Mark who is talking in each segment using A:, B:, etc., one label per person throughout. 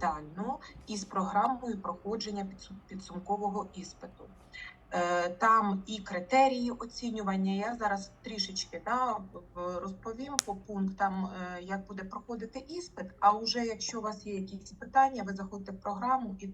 A: детально із програмою проходження підсумкового іспиту. Е, Там і критерії оцінювання. Я зараз трішечки да, розповім по пунктам, е, як буде проходити іспит. А вже якщо у вас є якісь питання, ви заходите в програму і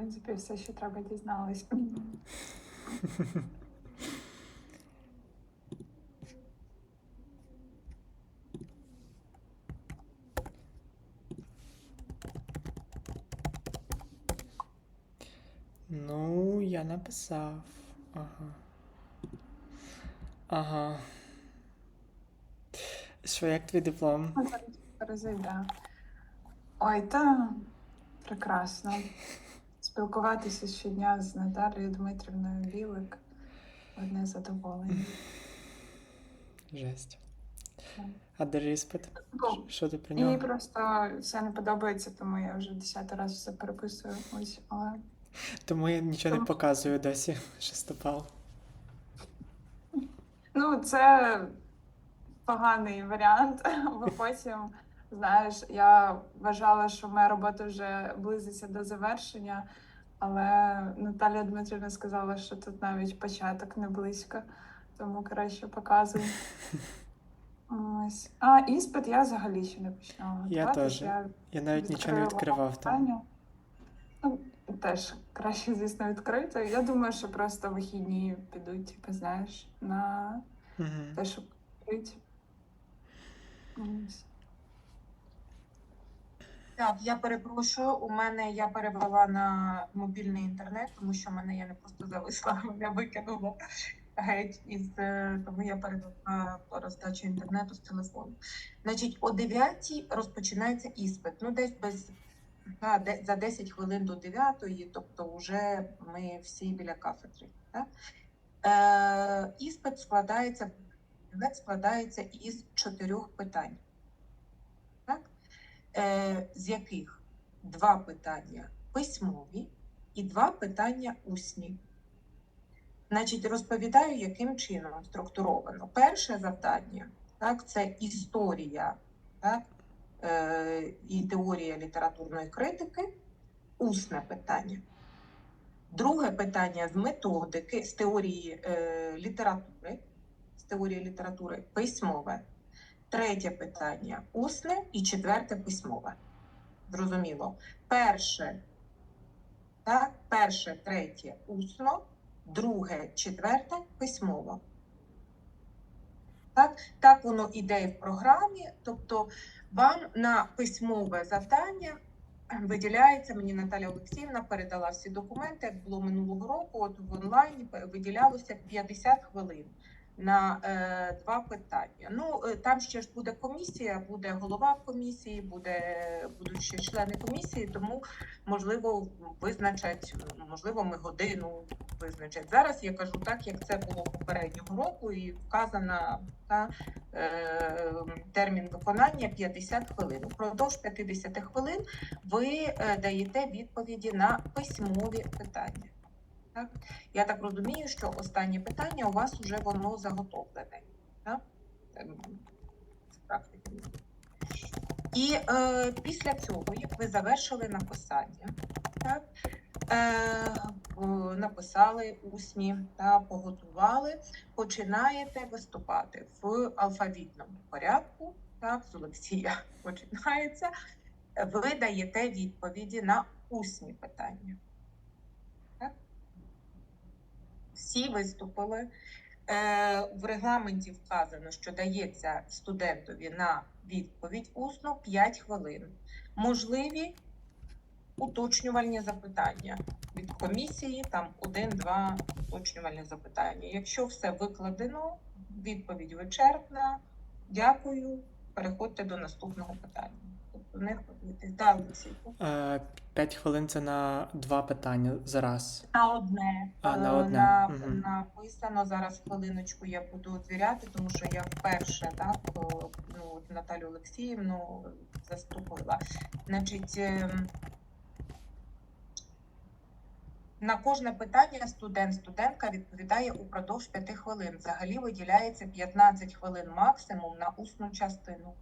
B: принципі, все, що треба дізналась.
C: Ну, я написав. Ага. Ага. Що, як твій диплом?
B: Розійде. Ой, та прекрасно. Спілкуватися щодня з Наталією Дмитрівною Білик. Одне задоволення.
C: Жесть.
B: Так.
C: А де іспит?
B: Ну,
C: Що ти про нього?
B: просто все не подобається, тому я вже десятий раз все переписую. Ось, але
C: Тому я нічого не показую досі. Шестопал.
B: ну, це поганий варіант, бо потім, знаєш, я вважала, що моя робота вже близиться до завершення, але Наталія Дмитрівна сказала, що тут навіть початок не близько, тому краще показуй. Ось. А іспит я взагалі ще не починала.
C: Я теж.
B: Я
C: Я навіть нічого не відкривав там.
B: Ну, теж краще, звісно, відкрити. Я думаю, що просто вихідні підуть, типу, знаєш, на
C: Угу.
B: те, щоб відкрити. Ось.
A: Так, я перепрошую. У мене я перевела на мобільний інтернет, тому що мене я не просто зависла, мене викинуло геть із е, тому я перевела роздачу інтернету з телефону. Значить, о 9 розпочинається іспит. Ну, десь без да, за 10 хвилин до 9, тобто вже ми всі біля кафедри. Так? Е, іспит складається, складається із чотирьох питань. Е, з яких два питання письмові і два питання усні. Значить, розповідаю, яким чином структуровано. Перше завдання так, це історія так, е, і теорія літературної критики, усне питання. Друге питання з методики, з теорії е, літератури, з теорії літератури письмове. Третє питання усне і четверте письмове. Зрозуміло. Перше, так, перше, третє усно, друге, четверте письмово. Так, так воно іде в програмі. Тобто вам на письмове завдання виділяється, мені Наталя Олексіївна передала всі документи, як було минулого року, от в онлайні виділялося 50 хвилин на е, два питання. Ну е, там ще ж буде комісія, буде голова комісії, буде будуть ще члени комісії, тому можливо визначать, можливо, ми годину визначать. Зараз я кажу так, як це було попереднього року, і вказана та, е, термін виконання 50 хвилин. Упродовж 50 хвилин ви е, даєте відповіді на письмові питання. Так? Я так розумію, що останнє питання у вас вже воно заготовлене. Так? І е, після цього, як ви завершили написання, так? Е, е, написали усні та поготували, починаєте виступати в алфавітному порядку. Так, з Олексія починається. Ви даєте відповіді на усні питання. Всі виступили. Е, В регламенті вказано, що дається студентові на відповідь усно 5 хвилин. Можливі уточнювальні запитання від комісії, там один-два уточнювальні запитання. Якщо все викладено, відповідь вичерпна. Дякую. Переходьте до наступного питання. Ходити. Да, Олексійко?
C: Е, П'ять хвилин це на два питання зараз.
A: На одне.
C: А, на
A: Е,
C: одне.
A: на-
C: Мгм.
A: Написано зараз хвилиночку я буду звіряти, тому що я вперше так е, ну, Наталю Олексіївну заступила. Значить, ем, на кожне питання студент, студентка відповідає упродовж 5 хвилин. Взагалі виділяється 15 хвилин максимум на усну частину.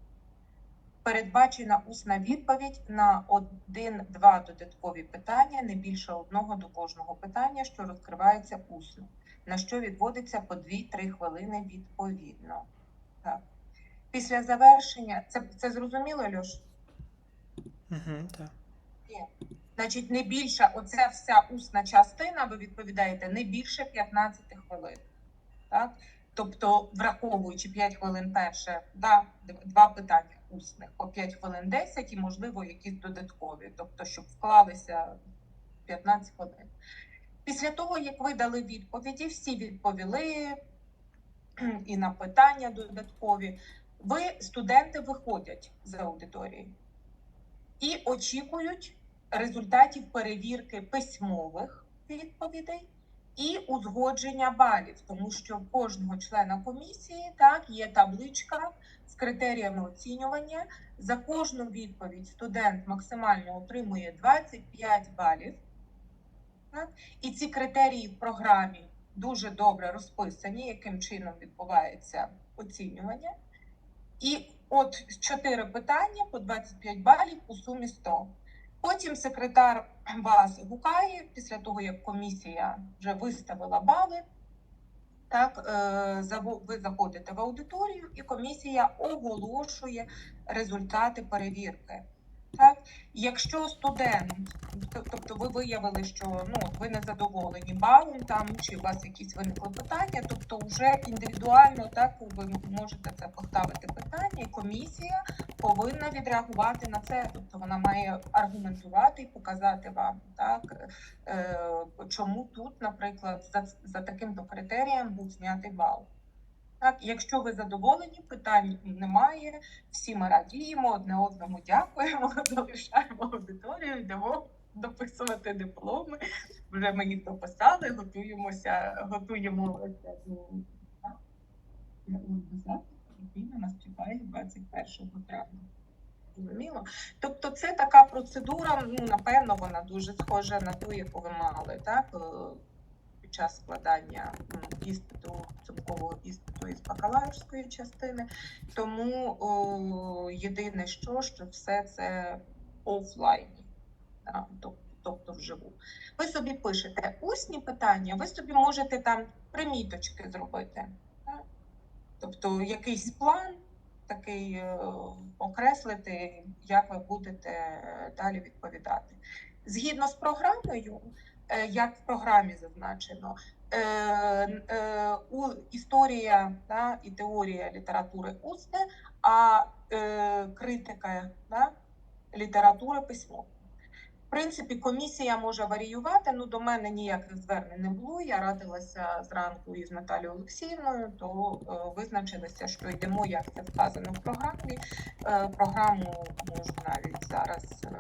A: Передбачена усна відповідь на один-два додаткові питання, не більше одного до кожного питання, що розкривається усно, на що відводиться по 2-3 хвилини відповідно. Так. Після завершення, це, це зрозуміло, Льош?
C: Угу, так.
A: Значить, не більше, оця вся усна частина, ви відповідаєте, не більше 15 хвилин. Так? Тобто, враховуючи 5 хвилин перше, да, два питання усних, по 5 хвилин 10 і, можливо, якісь додаткові, тобто, щоб вклалися 15 хвилин. Після того, як ви дали відповіді, всі відповіли і на питання додаткові, ви, студенти, виходять з аудиторії і очікують результатів перевірки письмових відповідей і узгодження балів, тому що в кожного члена комісії так є табличка з критеріями оцінювання. За кожну відповідь студент максимально отримує 25 балів. Так? І ці критерії в програмі дуже добре розписані, яким чином відбувається оцінювання. І от чотири питання по 25 балів у сумі 100. Потім секретар вас гукає після того, як комісія вже виставила бали. Так, е, ви заходите в аудиторію, і комісія оголошує результати перевірки. Так, якщо студент, тобто ви виявили, що ну ви не задоволені балом там, чи у вас якісь виникли питання, тобто вже індивідуально так ви можете це поставити питання, і комісія повинна відреагувати на це. Тобто вона має аргументувати і показати вам, так е, чому тут, наприклад, за, за таким-то критерієм був знятий бал. Так, якщо ви задоволені, питань немає. Всі ми радіємо, одне одному дякуємо, залишаємо аудиторію, йдемо дописувати дипломи. Вже ми їх дописали, готуємося, готуємо який нас чекає 21 травня. Зрозуміло? Тобто це така процедура, ну, напевно, вона дуже схожа на ту, яку ви мали, так? Під час складання іспиту, цумкового іспиту із бакалаврської частини. Тому о, єдине, що, що все це офлайні, да, тобто вживу. Ви собі пишете усні питання, ви собі можете там приміточки зробити. так? Тобто якийсь план такий е, окреслити, як ви будете е, далі відповідати. Згідно з програмою, як в програмі зазначено, е, е, історія да, і теорія літератури усне, а е, критика да, літератури письмо. В принципі, комісія може варіювати. Ну, до мене ніяких звернень не було. Я радилася зранку із Наталією Олексіївною, то е, визначилися, що йдемо, як це вказано в програмі. Е, програму можу навіть зараз. е,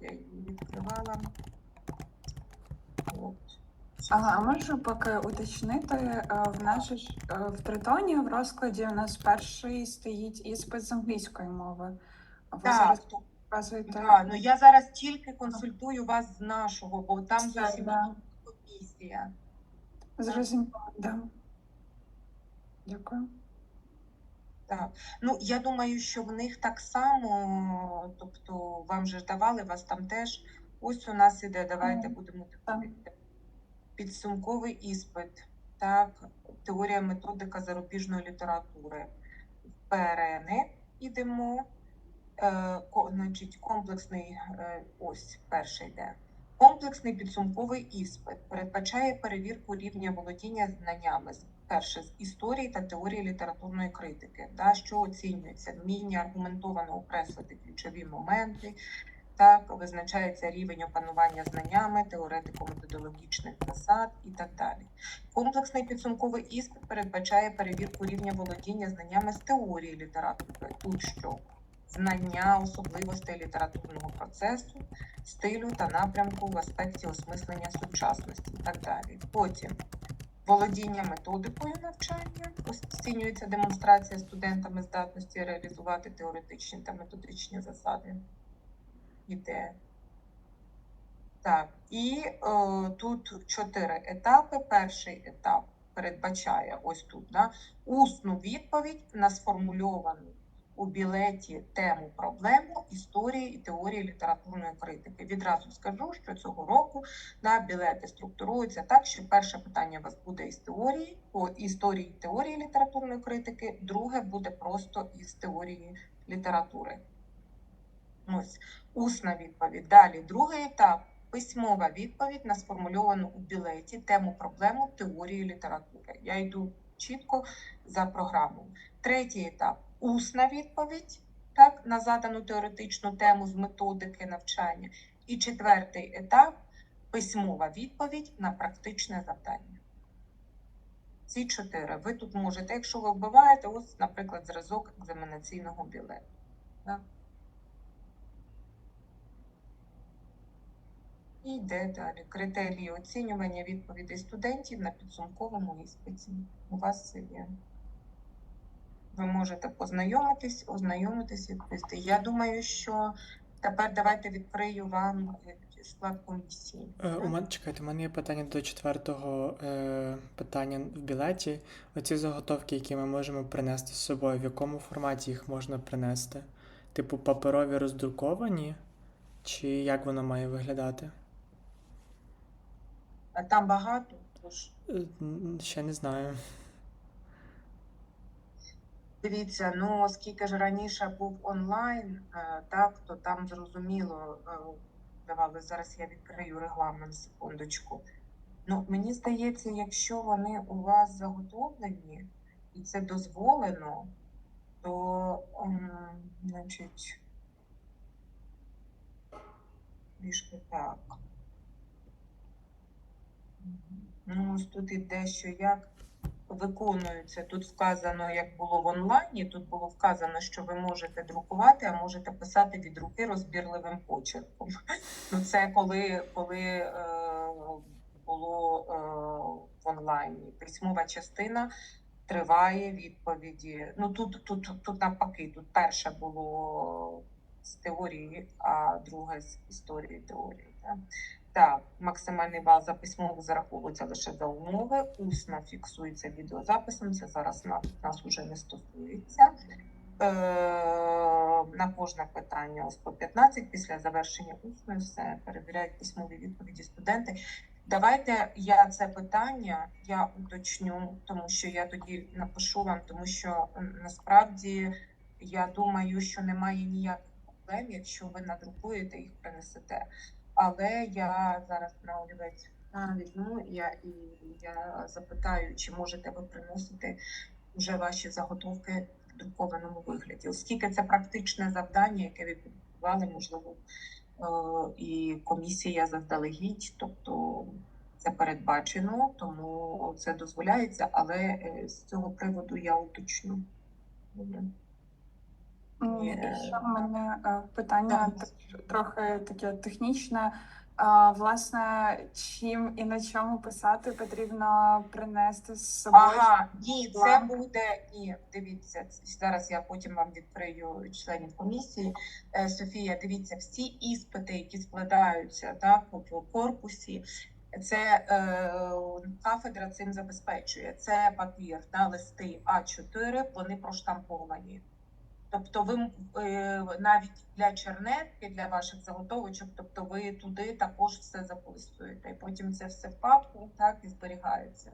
A: я її відкривала.
B: Ага, а можу поки уточнити, е, в нашій е, в тритоні в розкладі у нас перший стоїть іспит з англійської мови. Ви
A: Так,
B: зараз показуєте
A: да, ну я зараз тільки консультую вас з нашого, бо там
B: Все,
A: зовсім
B: да.
A: комісія.
B: зрозуміло, да. Дякую.
A: Так, ну я думаю, що в них так само, тобто вам же давали, вас там теж. Ось у нас іде, давайте будемо
B: Так.
A: Підсумковий іспит, так, теорія методика зарубіжної літератури. В ПРН ідемо. Е, ко- значить, комплексний, е, ось перший йде. Комплексний підсумковий іспит передбачає перевірку рівня володіння знаннями перше з історії та теорії літературної критики, да, що оцінюється вміння аргументовано окреслити ключові моменти. Так, визначається рівень опанування знаннями, теоретико-методологічних засад і так далі. Комплексний підсумковий іспит передбачає перевірку рівня володіння знаннями з теорії літератури. Тут що? знання особливостей літературного процесу, стилю та напрямку в аспекті осмислення сучасності і так далі. Потім володіння методикою навчання, оцінюється демонстрація студентами здатності реалізувати теоретичні та методичні засади ідеї. Так, і е, тут чотири етапи. Перший етап передбачає ось тут да, усну відповідь на сформульовану у білеті тему проблему історії і теорії літературної критики. Відразу скажу, що цього року да, білети структуруються так, що перше питання у вас буде із теорії, по історії теорії літературної критики, друге буде просто із теорії літератури. Ось усна відповідь. Далі другий етап письмова відповідь на сформульовану у білеті тему проблему теорії літератури. Я йду чітко за програмою. Третій етап усна відповідь так, на задану теоретичну тему з методики навчання. І четвертий етап письмова відповідь на практичне завдання. Ці чотири. Ви тут можете, якщо ви вбиваєте, ось, наприклад, зразок екзаменаційного білету. Так. І йде далі. Критерії оцінювання відповідей студентів на підсумковому іспиті. У вас це є. Ви можете познайомитись, ознайомитись, відповісти. Я думаю, що тепер давайте відкрию вам е, склад комісії.
C: Е, У мене чекайте, у мене є питання до четвертого е, питання в білеті. Оці заготовки, які ми можемо принести з собою, в якому форматі їх можна принести? Типу паперові роздруковані, чи як воно має виглядати?
A: А там багато, тож
C: Е, Ще не знаю.
A: Дивіться, ну оскільки ж раніше був онлайн, е, так то там зрозуміло е, давали. Зараз я відкрию регламент секундочку. Ну мені здається, якщо вони у вас заготовлені і це дозволено, то ем, значить трішки так. Ну, ось тут іде, що як виконуються. Тут вказано, як було в онлайні. Тут було вказано, що ви можете друкувати, а можете писати від руки розбірливим почерком. Ну, це коли, коли е, було е, в онлайні. Письмова частина триває відповіді. Ну тут, тут, тут навпаки, тут перше було з теорії, а друге з історії теорії. Так? Так, максимальний бал за письмово зараховується лише за умови, усно фіксується відеозаписом. Це зараз нас, нас уже не стосується. Е, на кожне питання ось по 15 після завершення усної все перевіряють письмові відповіді студенти. Давайте я це питання я уточню, тому що я тоді напишу вам, тому що насправді я думаю, що немає ніяких проблем, якщо ви надрукуєте їх, принесете. Але я зараз на олівець візьму я і я запитаю, чи можете ви приносити вже ваші заготовки в друкованому вигляді, оскільки це практичне завдання, яке ви підготували, можливо, е, і комісія заздалегідь, тобто це передбачено, тому це дозволяється, але е, з цього приводу я уточню. Добре.
B: І
A: е,
B: ще в мене е, питання трохи таке технічне. Власне, чим і на чому писати потрібно принести з собою?
A: Ага, ні, це буде ні. Дивіться, зараз я потім вам відкрию членів комісії. Е, Софія, дивіться, всі іспити, які складаються так в корпусі. Це е, кафедра цим забезпечує. Це папір, да, листи А4, вони проштамповані. Тобто, ви е, навіть для чернетки, для ваших заготовочок, тобто ви туди також все записуєте. І потім це все в папку так і зберігається.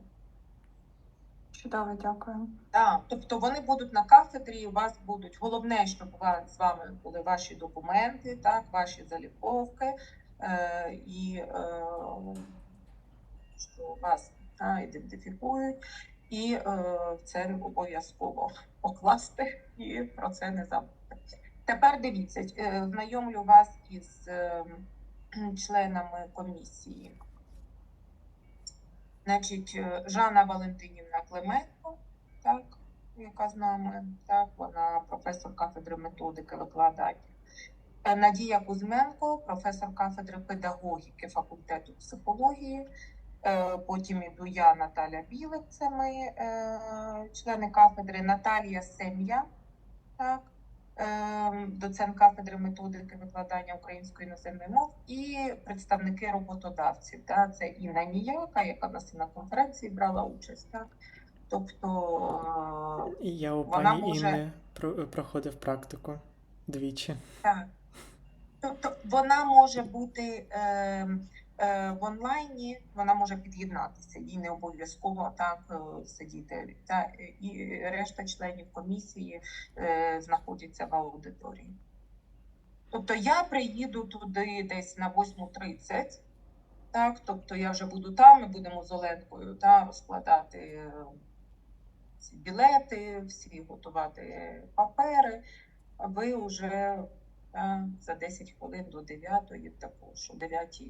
B: Чудово, дякую.
A: Так, тобто вони будуть на кафедрі, у вас будуть головне, щоб з вами були ваші документи, так, ваші заліковки, е, і е, що вас та, ідентифікують, і е, це обов'язково покласти і про це не забути. Тепер дивіться, е, знайомлю вас із е, членами комісії. Значить, Жанна Валентинівна Клименко, так, яка з нами, так, вона професор кафедри методики викладання. Надія Кузьменко, професор кафедри педагогіки факультету психології. Е, Потім іду я, Наталя Білик, це ми е, члени кафедри, Наталія Сем'я, так, е, доцент кафедри методики викладання української іноземної мов, і представники роботодавців. Так, це Інна Ніяка, яка нас і на конференції брала участь. Так. Тобто,
C: І я у
A: Вона
C: пані
A: може-
C: Інни проходив практику двічі.
A: Так. Тобто вона може бути е, в онлайні, вона може під'єднатися, їй не обов'язково так е, сидіти. Та, і решта членів комісії е, знаходяться в аудиторії. Тобто я приїду туди десь на 8.30, так, тобто я вже буду там, ми будемо з Оленкою та, розкладати е, ці білети, всі готувати папери. А ви вже та, за 10 хвилин до 9 також. О 9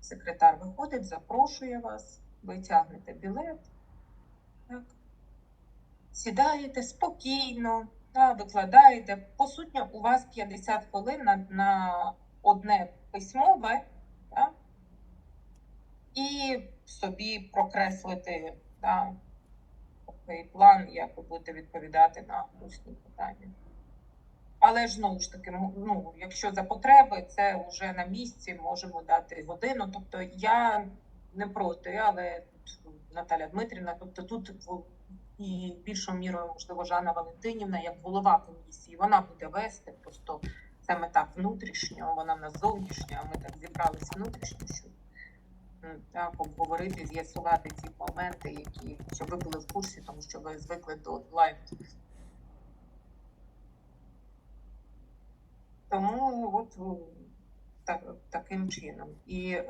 A: секретар виходить, запрошує вас, ви тягнете білет, так, сідаєте спокійно, та, викладаєте. По суті, у вас 50 хвилин на, на одне письмове, та, і собі прокреслити такий план, як ви будете відповідати на усні питання. Але ж знову ж таки, ну, якщо за потреби, це вже на місці можемо дати годину. Тобто я не проти, але Наталя Дмитрівна, тобто тут і більшою мірою, можливо, Жанна Валентинівна, як голова комісії, вона буде вести. Просто ми так внутрішньо, вона в нас зовнішня, ми так зібрались внутрішньо, щоб так обговорити, з'ясувати ті моменти, які щоб ви були в курсі, тому що ви звикли до онлайн. Тому от е, так, таким чином. І е,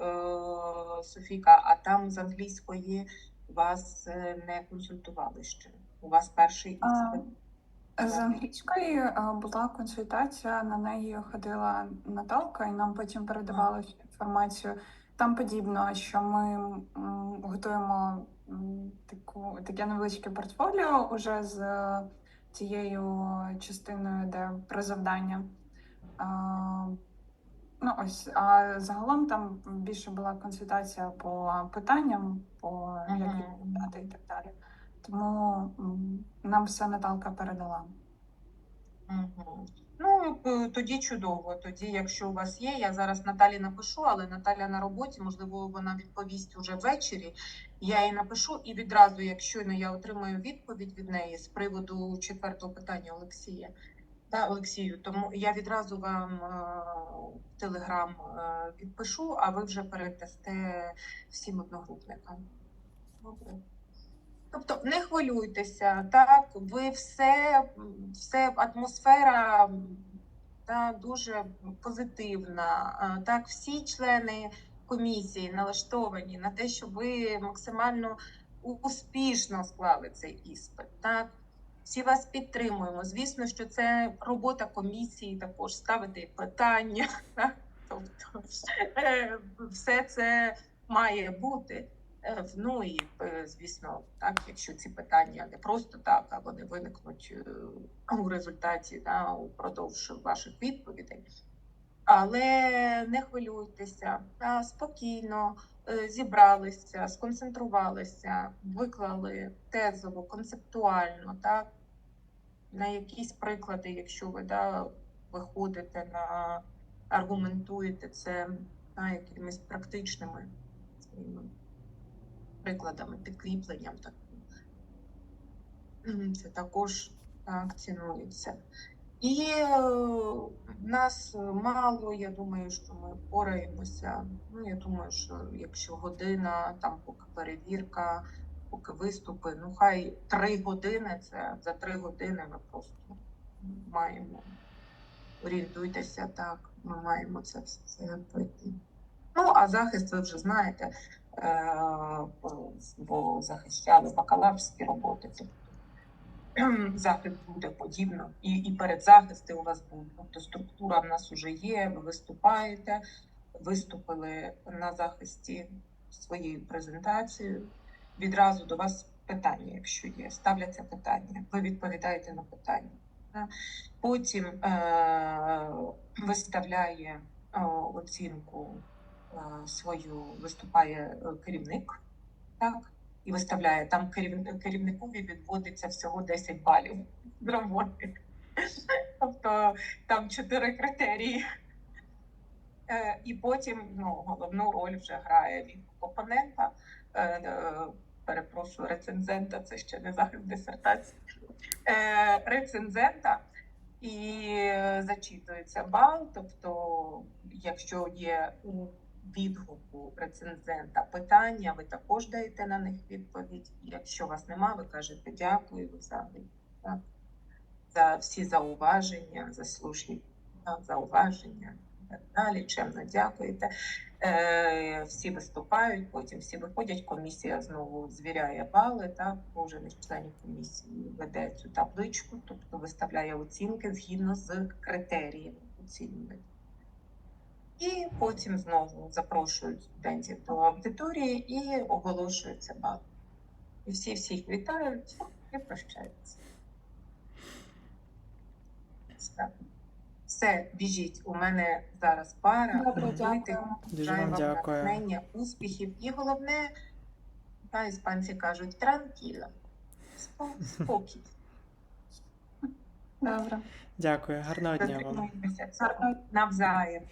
A: Софійка, а там з англійської вас е, не консультували ще. У вас перший іспит.
B: З англійської е, була консультація, на неї ходила Наталка, і нам потім передавали інформацію. Там подібно, що ми готуємо таку таке невеличке портфоліо уже з тією частиною, де про завдання. Ну ось, а загалом там більше була консультація по питанням, по як відповідати і так далі. Тому нам все Наталка передала.
A: Ну, е, тоді чудово. Тоді, якщо у вас є, я зараз Наталі напишу, але Наталя на роботі, можливо, вона відповість уже ввечері. Я їй напишу і відразу, якщо я отримаю відповідь від неї з приводу четвертого питання Олексія. Та, Олексію, тому я відразу вам е, в Телеграм е, відпишу, а ви вже передасте всім одногрупникам. Добре. Тобто не хвилюйтеся, так, ви все, все атмосфера та, дуже позитивна. А, Так, всі члени комісії налаштовані на те, щоб ви максимально успішно склали цей іспит. Так, всі вас підтримуємо. Звісно, що це робота комісії, також ставити питання. Тобто, е, все це має бути. Е, Ну і е, звісно, так, якщо ці питання не просто так, а вони виникнуть у результаті да, упродовж ваших відповідей. Але не хвилюйтеся, спокійно зібралися, сконцентрувалися, виклали тезово, концептуально, так, на якісь приклади, якщо ви да, виходите на аргументуєте це на якимись практичними прикладами, підкріпленням. Так. Це також так цінується. І е, нас мало, я думаю, що ми впораємося. Ну, я думаю, що якщо година, там поки перевірка, поки виступи, ну хай три години, це за три години ми просто маємо. Орієнтуйтеся так, ми маємо це все пройти. Ну, а захист ви вже знаєте, е, бо захищали бакалаврські роботи. Захист буде подібно. І, і передзахисти у вас будуть. Тобто структура в нас вже є, ви виступаєте, виступили на захисті своєю презентацією. Відразу до вас питання, якщо є, ставляться питання, ви відповідаєте на питання. Потім е- виставляє е, оцінку е, свою, виступає е, керівник, так, і виставляє там керів... керівникові відводиться всього 10 балів з роботи. Тобто там чотири критерії. Е, і потім ну, головну роль вже грає від опонента. Е, е, перепрошую, рецензента, це ще не захист дисертації. Рецензента і зачитується бал. Тобто, якщо є відгуку рецензента питання, ви також даєте на них відповідь. Якщо вас нема, ви кажете дякую за, за всі зауваження, за слушні зауваження далі. Чемно дякуєте. Е, всі виступають, потім всі виходять. Комісія знову звіряє бали. Так, кожен із членів комісії веде цю табличку, тобто виставляє оцінки згідно з критеріями оцінювання. І потім знову запрошують студентів до аудиторії і оголошується бал. І всі всіх вітають і прощаються. Все. Все, біжіть. У мене зараз пара.
B: Добре, дякую.
C: Дуже вам дякую.
A: натхнення, успіхів і головне, та іспанці кажуть, транкіла. Спо- Спокій.
B: Добре.
C: Дякую, гарного дня вам.
A: Навзаєм.